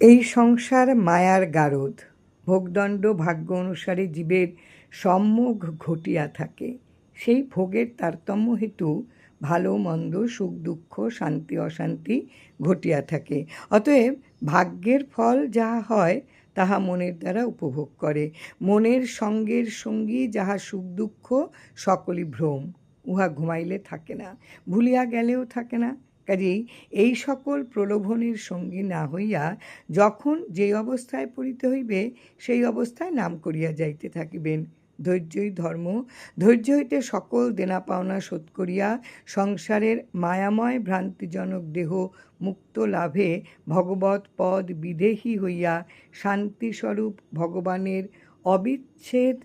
এই সংসার মায়ার গারদ। ভোগদণ্ড ভাগ্য অনুসারে জীবের সম্মুখ ঘটিয়া থাকে। সেই ভোগের তারতম্য হেতু ভালো, মন্দ, সুখ, দুঃখ, শান্তি, অশান্তি ঘটিয়া থাকে। অতএব ভাগ্যের ফল যাহা হয়, তাহা মনের দ্বারা উপভোগ করে। মনের সঙ্গের সঙ্গী যাহা সুখ, দুঃখ, সকলই ভ্রম, উহা ঘুমাইলে থাকে না, ভুলিয়া গেলেও থাকে না। কাজেই এই সকল প্রলোভনের সঙ্গী না হইয়া যখন যেই অবস্থায় পড়িতে হইবে, সেই অবস্থায় নাম করিয়া যাইতে থাকিবেন। ধৈর্যই ধর্ম। ধৈর্য হইতে সকল দেনা পাওনা শোধ করিয়া সংসারের মায়াময় ভ্রান্তিজনক দেহ মুক্ত লাভে ভগবৎ পদ বিদেহী হইয়া শান্তিস্বরূপ ভগবানের অবিচ্ছেদ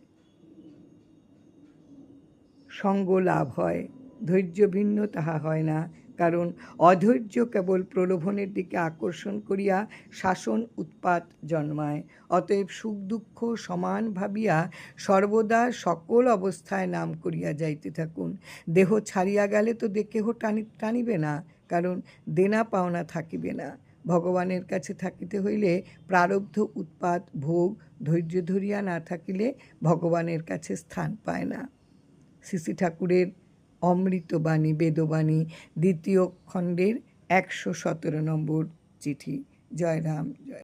সঙ্গ লাভ হয়। ধৈর্য ভিন্ন তাহা হয় না। কারণ অধৈর্য কেবল প্রলোভনের দিকে আকর্ষণ করিয়া শাসন উৎপাত জন্মায়। অতএব সুখ দুঃখ সমান ভাবিয়া সর্বদা সকল অবস্থায় নাম করিয়া যাইতে থাকুন। দেহ ছাড়িয়া গেলে তো দেহ টানি, টানিবে না, কারণ দেনা পাওনা থাকিবে না। ভগবানের কাছে থাকিতে হইলে প্রারব্ধ উৎপাত, ভোগ, ধৈর্য ধরিয়া না থাকিলে ভগবানের কাছে স্থান পায় না। শ্রী ঠাকুরের অমৃতবাণী বেদবাণী দ্বিতীয় খণ্ডের একশো সতেরো নম্বর চিঠি। জয় রাম জয়।